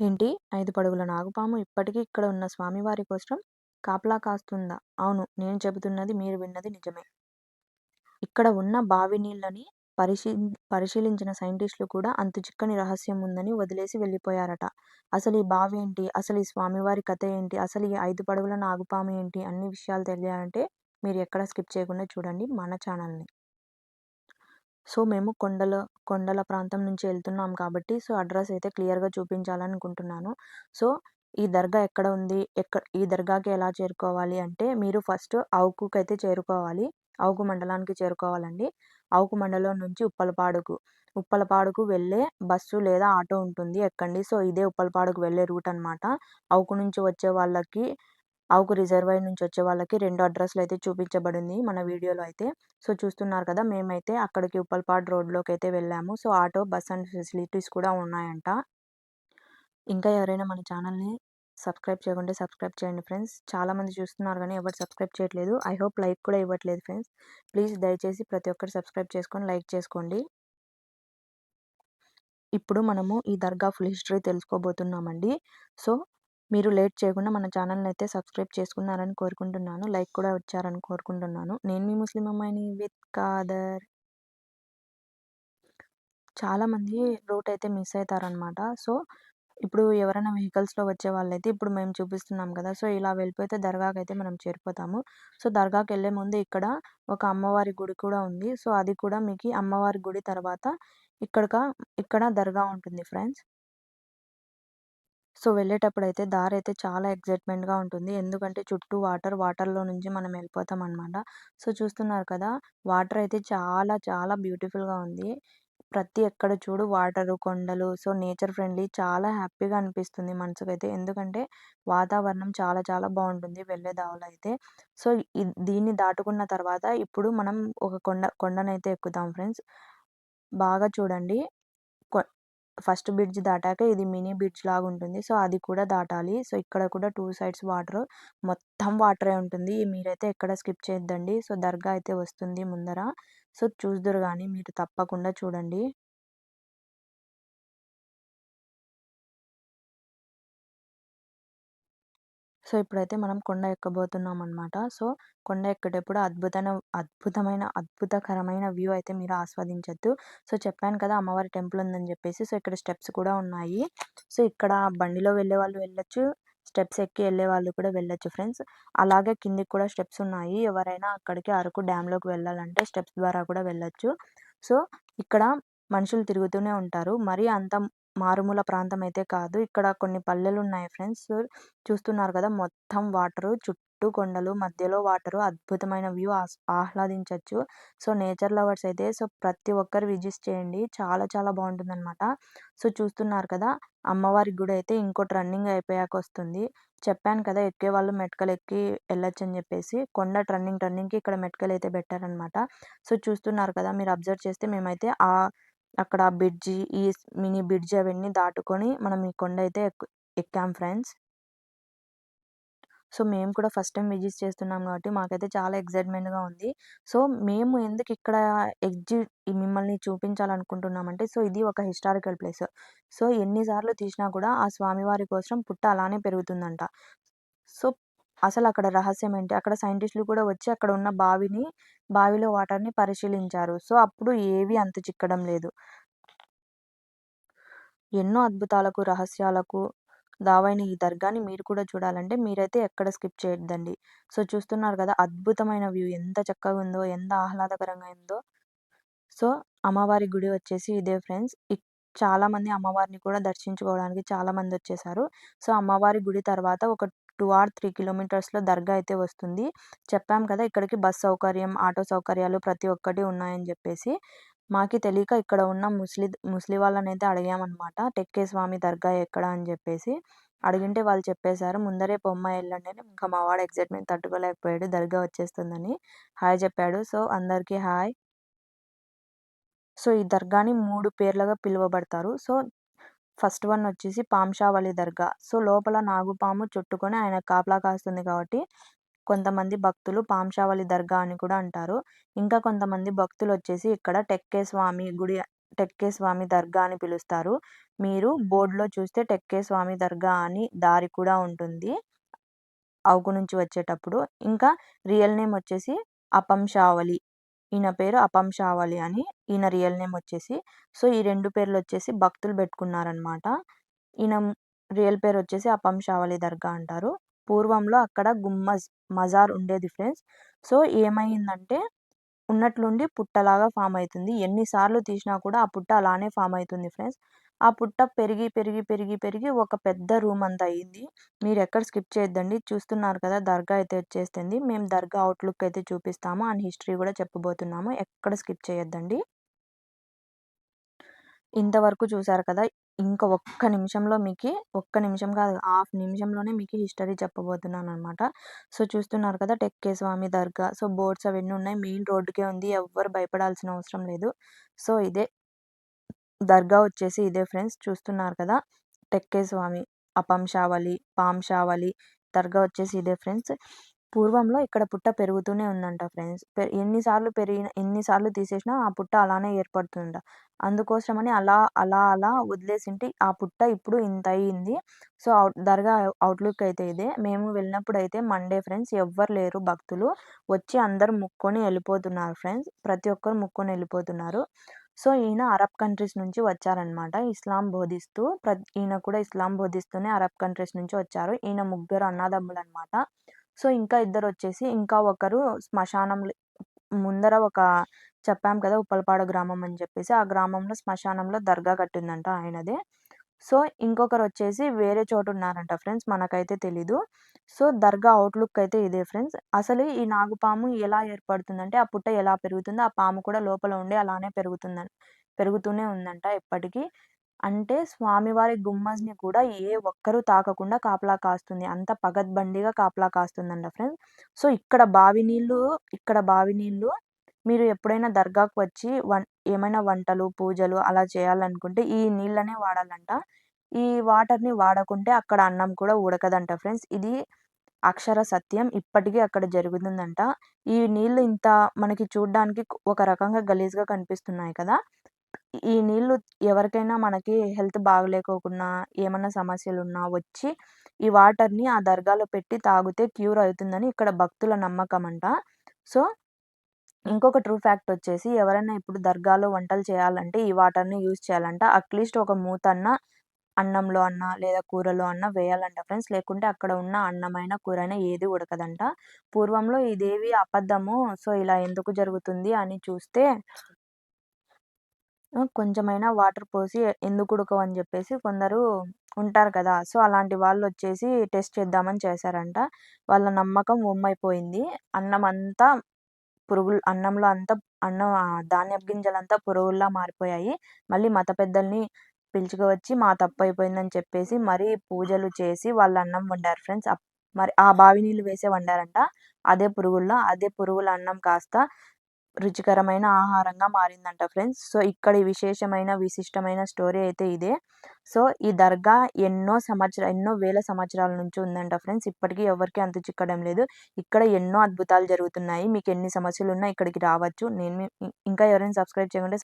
ఏంటి? ఐదు పడుగుల నాగుపాము ఇప్పటికీ ఇక్కడ ఉన్న స్వామివారి కోసం కాపలా కాస్తుందా? అవును నేను చెబుతున్నది మీరు విన్నది నిజమే. ఇక్కడ ఉన్న బావి నీళ్ళని పరిశీ పరిశీలించిన సైంటిస్టులు కూడా అంతు చిక్కని రహస్యం ఉందని వదిలేసి వెళ్ళిపోయారట. అసలు ఈ బావి ఏంటి? అసలు ఈ స్వామివారి కథ ఏంటి? అసలు ఈ ఐదు పడుగుల నాగుపాము ఏంటి? అన్ని విషయాలు తెలియాలంటే మీరు ఎక్కడ స్కిప్ చేయకుండా చూడండి మన ఛానల్ని. సో మేము కొండల కొండల ప్రాంతం నుంచి వెళ్తున్నాం కాబట్టి సో అడ్రస్ అయితే క్లియర్గా చూపించాలనుకుంటున్నాను. సో ఈ దర్గా ఎక్కడ ఉంది? ఎక్కడ ఈ దర్గాకి ఎలా చేరుకోవాలి అంటే మీరు ఫస్ట్ అవుకుకి అయితే చేరుకోవాలి. అవుకు మండలానికి చేరుకోవాలండి. అవుకు మండలం నుంచి ఉప్పలపాడుకు. ఉప్పలపాడుకు వెళ్ళే బస్సు లేదా ఆటో ఉంటుంది ఎక్కండి. సో ఇదే ఉప్పలపాడుకు వెళ్ళే రూట్ అనమాట అవుకు నుంచి వచ్చే వాళ్ళకి ఆవుకు రిజర్వాయర్ నుంచి వచ్చే వాళ్ళకి రెండు అడ్రస్లు అయితే చూపించబడింది మన వీడియోలో అయితే. సో చూస్తున్నారు కదా మేమైతే అక్కడికి ఉప్పల్పాడు రోడ్లోకి అయితే వెళ్ళాము. So auto bus and facilities కూడా ఉన్నాయంట. ఇంకా ఎవరైనా మన ఛానల్ని సబ్స్క్రైబ్ చేయకుంటే సబ్స్క్రైబ్ చేయండి ఫ్రెండ్స్. చాలామంది చూస్తున్నారు కానీ ఎవరు సబ్స్క్రైబ్ చేయట్లేదు. ఐ హోప్ లైక్ కూడా ఇవ్వట్లేదు ఫ్రెండ్స్. ప్లీజ్ దయచేసి ప్రతి ఒక్కరు సబ్స్క్రైబ్ చేసుకొని లైక్ చేసుకోండి. ఇప్పుడు మనము ఈ దర్గా ఫుల్ హిస్టరీ తెలుసుకోబోతున్నామండి. సో మీరు లేట్ చేయకుండా మన ఛానల్ని అయితే సబ్స్క్రైబ్ చేసుకున్నారని కోరుకుంటున్నాను. లైక్ కూడా వచ్చారని కోరుకుంటున్నాను. నేను మీ ముస్లిం అమ్మాయిని విత్ కాదర్. చాలామంది రూట్ అయితే మిస్ అవుతారనమాట సో ఇప్పుడు ఎవరైనా వెహికల్స్లో వచ్చే వాళ్ళైతే ఇప్పుడు మేము చూపిస్తున్నాం కదా సో ఇలా వెళ్ళిపోతే దర్గాకి అయితే మనం చేరిపోతాము. సో దర్గాకి వెళ్ళే ముందు ఇక్కడ ఒక అమ్మవారి గుడి కూడా ఉంది. సో అది కూడా మీకు అమ్మవారి గుడి తర్వాత ఇక్కడ ఇక్కడ దర్గా ఉంటుంది ఫ్రెండ్స్. సో వెళ్ళేటప్పుడు అయితే దారి అయితే చాలా ఎగ్జైట్మెంట్గా ఉంటుంది. ఎందుకంటే చుట్టూ వాటర్ వాటర్లో నుంచి మనం వెళ్ళిపోతాం అనమాట సో చూస్తున్నారు కదా! వాటర్ అయితే చాలా చాలా బ్యూటిఫుల్గా ఉంది. ప్రతి ఎక్కడ చూడు వాటర్ కొండలు సో నేచర్ ఫ్రెండ్లీ చాలా హ్యాపీగా అనిపిస్తుంది మనసుకైతే. ఎందుకంటే వాతావరణం చాలా చాలా బాగుంటుంది వెళ్ళే దావలో అయితే సో దీన్ని దాటుకున్న తర్వాత ఇప్పుడు మనం ఒక కొండ కొండనైతే ఎక్కుతాం ఫ్రెండ్స్. బాగా చూడండి. ఫస్ట్ బ్రిడ్జ్ దాటాక ఇది మినీ బ్రిడ్జ్ లాగా ఉంటుంది సో అది కూడా దాటాలి. సో ఇక్కడ కూడా టూ సైడ్స్ వాటర్. మొత్తం వాటరే ఉంటుంది. మీరైతే ఎక్కడ స్కిప్ చేయొద్దండి. సో దర్గా అయితే వస్తుంది ముందర. సో చూద్దురు కానీ మీరు తప్పకుండా చూడండి. సో ఇప్పుడైతే మనం కొండ ఎక్కబోతున్నాం అనమాట సో కొండ ఎక్కేటప్పుడు అద్భుతమైన అద్భుతమైన అద్భుతకరమైన వ్యూ అయితే మీరు ఆస్వాదించద్దు. సో చెప్పాను కదా అమ్మవారి టెంపుల్ ఉందని చెప్పేసి సో ఇక్కడ స్టెప్స్ కూడా ఉన్నాయి. సో ఇక్కడ బండిలో వెళ్ళే వాళ్ళు వెళ్ళొచ్చు స్టెప్స్ ఎక్కి వెళ్ళే వాళ్ళు కూడా వెళ్ళొచ్చు ఫ్రెండ్స్. అలాగే కిందికి కూడా స్టెప్స్ ఉన్నాయి. ఎవరైనా అక్కడికి అరకు డ్యామ్లోకి వెళ్ళాలంటే స్టెప్స్ ద్వారా కూడా వెళ్ళొచ్చు. సో ఇక్కడ మనుషులు తిరుగుతూనే ఉంటారు. మరి అంత మారుమూల ప్రాంతం అయితే కాదు. ఇక్కడ కొన్ని పల్లెలు ఉన్నాయి ఫ్రెండ్స్. చూస్తున్నారు కదా! మొత్తం వాటర్ చుట్టూ కొండలు మధ్యలో వాటర్ అద్భుతమైన వ్యూ ఆహ్లాదించవచ్చు సో నేచర్ లవర్స్ అయితే సో ప్రతి ఒక్కరు విజిట్ చేయండి. చాలా చాలా బాగుంటుంది అనమాట సో చూస్తున్నారు కదా! అమ్మవారి గుడి అయితే ఇంకోటి రన్నింగ్ అయిపోయాక వస్తుంది. చెప్పాను కదా! ఎక్కే వాళ్ళు మెట్కలు ఎక్కి వెళ్ళొచ్చు అని చెప్పేసి కొండ టర్నింగ్ టర్నింగ్కి ఇక్కడ మెట్కలు అయితే పెట్టారనమాట సో చూస్తున్నారు కదా! మీరు అబ్జర్వ్ చేస్తే మేమైతే ఆ అక్కడ బ్రిడ్జి ఈ మినీ బ్రిడ్జి అవన్నీ దాటుకొని మనం ఈ కొండ అయితే ఎక్కాం ఫ్రెండ్స్. సో మేము కూడా ఫస్ట్ టైం విజిట్ చేస్తున్నాం కాబట్టి మాకైతే చాలా ఎక్సైట్మెంట్గా ఉంది. సో మేము ఎందుకు ఇక్కడ ఎగ్జిట్ మిమ్మల్ని చూపించాలనుకుంటున్నామంటే సో ఇది ఒక హిస్టారికల్ ప్లేస్. సో ఎన్నిసార్లు తీసినా కూడా ఆ స్వామివారి కోసం పుట్ట అలానే పెరుగుతుందంట. సో అసలు అక్కడ రహస్యం ఏంటి? అక్కడ సైంటిస్టులు కూడా వచ్చి అక్కడ ఉన్న బావిని బావిలో వాటర్ని పరిశీలించారు. సో అప్పుడు ఏవి అంత చిక్కడం లేదు. ఎన్నో అద్భుతాలకు రహస్యాలకు దావైన ఈ దర్గాని మీరు కూడా చూడాలంటే మీరైతే ఎక్కడ స్కిప్ చేయొద్దండి. సో చూస్తున్నారు కదా అద్భుతమైన వ్యూ ఎంత చక్కగా ఉందో ఎంత ఆహ్లాదకరంగా ఉందో. సో అమ్మవారి గుడి వచ్చేసి ఇదే ఫ్రెండ్స్. చాలా మంది అమ్మవారిని కూడా దర్శించుకోవడానికి చాలా మంది వచ్చేసారు. సో అమ్మవారి గుడి తర్వాత ఒక టూ ఆర్ త్రీ కిలోమీటర్స్లో దర్గా అయితే వస్తుంది. చెప్పాం కదా ఇక్కడికి బస్ సౌకర్యం ఆటో సౌకర్యాలు ప్రతి ఒక్కటి ఉన్నాయని చెప్పేసి. మాకి తెలియక ఇక్కడ ఉన్న ముస్లి ముస్లి వాళ్ళని అయితే అడిగామన్నమాట. టెక్కే స్వామి దర్గా ఎక్కడ అని చెప్పేసి. అడిగింటే వాళ్ళు చెప్పేశారు ముందరే బొమ్మ వెళ్ళండి అని. ఇంకా మా వాడు ఎగ్జైట్మెంట్ తట్టుకోలేకపోయాడు దర్గా వచ్చేస్తుందని హాయ్ చెప్పాడు. సో అందరికీ హాయ్. సో ఈ దర్గాని మూడు పేర్లుగా పిలువబడతారు. సో ఫస్ట్ వన్ వచ్చేసి పాంషావళి దర్గా. సో లోపల నాగుపాము చుట్టుకొని ఆయన కాపలా కాస్తుంది కాబట్టి కొంతమంది భక్తులు పాంషావళి దర్గా అని కూడా అంటారు. ఇంకా కొంతమంది భక్తులు వచ్చేసి ఇక్కడ టెక్కే స్వామి గుడి టెక్కే స్వామి దర్గా అని పిలుస్తారు. మీరు బోర్డులో చూస్తే టెక్కే స్వామి దర్గా అని దారి కూడా ఉంటుంది. అవుకు నుంచి వచ్చేటప్పుడు. ఇంకా రియల్ నేమ్ వచ్చేసి అపంషావళి ఈయన పేరు అపంశావలి అని. ఈయన రియల్ నేమ్ వచ్చేసి సో ఈ రెండు పేర్లు వచ్చేసి భక్తులు పెట్టుకున్నారనమాట ఈయన రియల్ పేరు వచ్చేసి అపంశావలి దర్గా అంటారు. పూర్వంలో అక్కడ గుమ్మజ్ మజార్ ఉండేది ఫ్రెండ్స్. సో ఏమైందంటే ఉన్నట్లుండి పుట్టలాగా ఫామ్ అవుతుంది ఎన్నిసార్లు తీసినా కూడా ఆ పుట్ట అలానే ఫామ్ అవుతుంది ఫ్రెండ్స్. ఆ పుట్ట పెరిగి పెరిగి పెరిగి పెరిగి ఒక పెద్ద రూమ్ అంత అయ్యింది మీరు ఎక్కడ స్కిప్ చేయొద్దండి. చూస్తున్నారు కదా దర్గా అయితే వచ్చేస్తుంది మేము దర్గా అవుట్లుక్ అయితే చూపిస్తాము అండ్ హిస్టరీ కూడా చెప్పబోతున్నాము. ఎక్కడ స్కిప్ చేయొద్దండి. ఇంతవరకు చూసారు కదా ఇంకా ఒక్క నిమిషంలో మీకు ఒక్క నిమిషం కాదు హాఫ్ నిమిషంలోనే మీకు హిస్టరీ చెప్పబోతున్నాను అనమాట సో చూస్తున్నారు కదా టెక్కే స్వామి దర్గా. సో బోర్డ్స్ అవన్నీ ఉన్నాయి. మెయిన్ రోడ్డుకే ఉంది. ఎవ్వరు భయపడాల్సిన అవసరం లేదు. సో ఇదే. దర్గా వచ్చేసి ఇదే ఫ్రెండ్స్. చూస్తున్నారు కదా టెక్కే స్వామి అపంశావలి పాంశావలి దర్గా వచ్చేసి ఇదే ఫ్రెండ్స్. పూర్వంలో ఇక్కడ పుట్ట పెరుగుతూనే ఉందంట ఫ్రెండ్స్. ఎన్నిసార్లు పెరిగిన ఎన్నిసార్లు తీసేసినా ఆ పుట్ట అలానే ఏర్పడుతుందంట. అందుకోసమని అలా అలా అలా వదిలేసింటే. ఆ పుట్ట ఇప్పుడు ఇంత అయ్యింది సో అవుట్ దర్గా అవుట్లుక్ అయితే ఇదే. మేము వెళ్ళినప్పుడు అయితే మండే ఫ్రెండ్స్ ఎవ్వరు లేరు భక్తులు. వచ్చి అందరు ముక్కొని వెళ్ళిపోతున్నారు ఫ్రెండ్స్. ప్రతి ఒక్కరు ముక్కొని వెళ్ళిపోతున్నారు. సో ఈయన అరబ్ కంట్రీస్ నుంచి వచ్చారనమాట ఇస్లాం బోధిస్తూ ప్ర ఈయన కూడా ఇస్లాం బోధిస్తూనే అరబ్ కంట్రీస్ నుంచి వచ్చారు. ఈయన ముగ్గురు అన్నదమ్ములు అనమాట సో ఇంకా ఇద్దరు వచ్చేసి ఇంకా ఒకరు శ్మశానంలో ముందర ఒక చెప్పాం కదా ఉప్పలపాడు గ్రామం అని చెప్పేసి ఆ గ్రామంలో శ్మశానంలో దర్గా కట్టిందంట ఆయనదే. సో ఇంకొకరు వచ్చేసి వేరే చోటు ఉన్నారంట ఫ్రెండ్స్ మనకైతే తెలీదు. సో దర్గా అవుట్లుక్ అయితే ఇదే ఫ్రెండ్స్. అసలు ఈ నాగుపాము ఎలా ఏర్పడుతుందంటే ఆ పుట్ట ఎలా పెరుగుతుందో ఆ పాము కూడా లోపల ఉండి అలానే పెరుగుతుందని పెరుగుతూనే ఉందంట ఎప్పటికీ. అంటే స్వామివారి గుమ్మజ్ని కూడా ఏ ఒక్కరూ తాకకుండా కాపలా కాస్తుంది. అంత పగడ్బందీగా కాపలా కాస్తుందంట ఫ్రెండ్స్. సో ఇక్కడ బావి నీళ్ళు ఇక్కడ బావి నీళ్ళు మీరు ఎప్పుడైనా దర్గాకు వచ్చి వన్ ఏమైనా వంటలు పూజలు అలా చేయాలనుకుంటే ఈ నీళ్ళనే వాడాలంట. ఈ వాటర్ని వాడకుంటే అక్కడ అన్నం కూడా ఉడకదంట ఫ్రెండ్స్. ఇది అక్షర సత్యం. ఇప్పటికీ అక్కడ జరుగుతుందంట. ఈ నీళ్ళు ఇంత మనకి చూడడానికి ఒక రకంగా గలీజ్గా కనిపిస్తున్నాయి కదా. ఈ నీళ్ళు ఎవరికైనా మనకి హెల్త్ బాగలేకోకున్నా ఏమన్నా సమస్యలున్నా వచ్చి ఈ వాటర్ని ఆ దర్గాలో పెట్టి తాగితే క్యూర్ అవుతుందని ఇక్కడ భక్తుల నమ్మకం అంట సో ఇంకొక ట్రూ ఫ్యాక్ట్ వచ్చేసి ఎవరైనా ఇప్పుడు దర్గాలో వంటలు చేయాలంటే ఈ వాటర్ని యూజ్ చేయాలంట. అట్లీస్ట్ ఒక మూతన్న అన్నంలో అన్న లేదా కూరలో అన్న వేయాలంట ఫ్రెండ్స్. లేకుంటే అక్కడ ఉన్న అన్నమైన కూరైనా ఏది ఉడకదంట. పూర్వంలో ఇదేవి అబద్ధము సో ఇలా ఎందుకు జరుగుతుంది అని చూస్తే కొంచెమైనా వాటర్ పోసి ఎందుకు ఉడకవని చెప్పేసి కొందరు ఉంటారు కదా! సో అలాంటి వాళ్ళు వచ్చేసి టెస్ట్ చేద్దామని చేశారంట. వాళ్ళ నమ్మకం ఒమ్మైపోయింది. అన్నం అంతా పురుగులు అన్నంలో అంతా అన్నం ధాన్యపు గింజలంతా పురుగుల్లా మారిపోయాయి. మళ్ళీ మత పెద్దల్ని పిలుచుకువచ్చి మా తప్పు అయిపోయిందని చెప్పేసి మరీ పూజలు చేసి వాళ్ళు అన్నం వండారు ఫ్రెండ్స్. మరి ఆ బావి నీళ్ళు వేసే వండారంట. అదే పురుగుల్లో అదే పురుగుల అన్నం కాస్త రుచికరమైన ఆహారంగా మారిందంట ఫ్రెండ్స్. సో ఇక్కడి విశేషమైన విశిష్టమైన స్టోరీ అయితే ఇదే. సో ఈ దర్గా ఎన్నో సంవత్సరాలు ఎన్నో వేల సంవత్సరాల నుంచి ఉందంట ఫ్రెండ్స్. ఇప్పటికీ ఎవరికి అంత చిక్కడం లేదు. ఇక్కడ ఎన్నో అద్భుతాలు జరుగుతున్నాయి. మీకు ఎన్ని సమస్యలు ఉన్నా ఇక్కడికి రావచ్చు. నేను ఇంకా ఎవరైనా సబ్స్క్రైబ్ చేయకుంటే